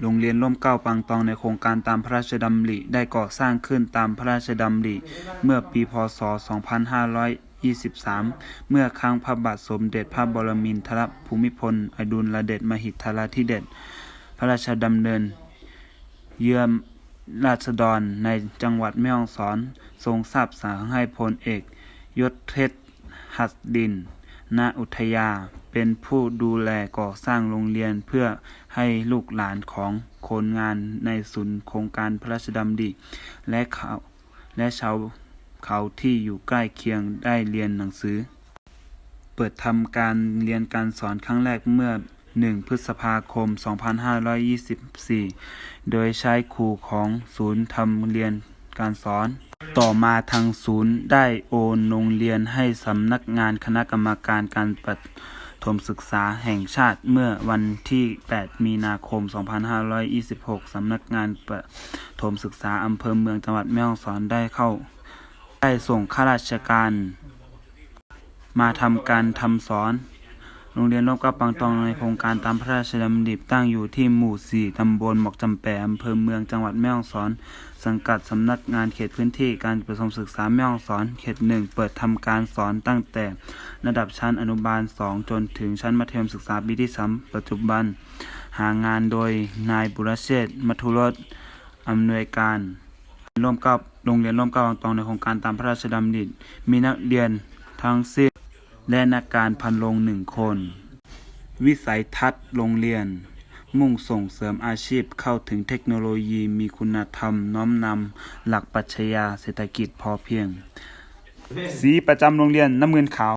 โรงเรียนร่มเกล้าปังตองในโครงการตามพระราชดำริได้ก่อสร้างขึ้นตามพระราชดำริเมื่อปีพศ 2523 เมื่อครั้งพระบาทสมเด็จพระบรมินทรภูมิพล อดุลยเดชมหิทธาธิเดชพระราชดำเนิน เยือมราษฎรในจังหวัดแม่ฮ่องสอน ทรงทราบสั่งให้พลเอก ยศเพชรหัสดิน ณอุทยา เป็นผู้ดูแลก่อสร้างโรงเรียนเพื่อให้ลูกหลานของคนงานในศูนย์โครงการพระราชดำริและเขาและชาวเขาที่อยู่ใกล้เคียงได้เรียนหนังสือ เปิดทำการเรียนการสอนครั้งแรกเมื่อ 1 พฤษภาคม 2524 โดยใช้ครูของศูนย์ทำเรียนการสอน ต่อมาทางศูนย์ได้โอนโรงเรียนให้สำนักงานคณะกรรมการการประถมศึกษาแห่งชาติเมื่อวันที่ 8 มีนาคม 2526 สำนักงานประถมศึกษาอำเภอเมืองจังหวัดแม่ฮ่องสอนได้เข้า ได้ส่งข้าราชการ มาทำการทำสอน โรงเรียนร่มกล้าปังตองในโครงการตามพระราชดำริตั้งอยู่ที่หมู่ 4 ตำบลหมอกจำแปอำเภอเมืองจังหวัดแม่ฮ่องสอน สังกัดสำนักงานเขตพื้นที่การประถมศึกษาแม่ฮ่องสอน เขตหนึ่งเปิดทำการสอนตั้งแต่ระดับชั้นอนุบาล 2 จนถึงชั้นมัธยมศึกษาปีที่3ปัจจุบัน หางานโดยนายบุรเชษฐ์มัทุรสอำนวยการร่วมกับโรงเรียนร่วมกล้าปังตองในโครงการตามพระราชดำริมีนักเรียนทั้งสิ้น และนักการพันโรงหนึ่งคน วิสัยทัศน์โรงเรียน มุ่งส่งเสริมอาชีพเข้าถึงเทคโนโลยีมีคุณธรรมน้อมนำหลักปรัชญาเศรษฐกิจพอเพียง สีประจำโรงเรียนน้ำเงินขาว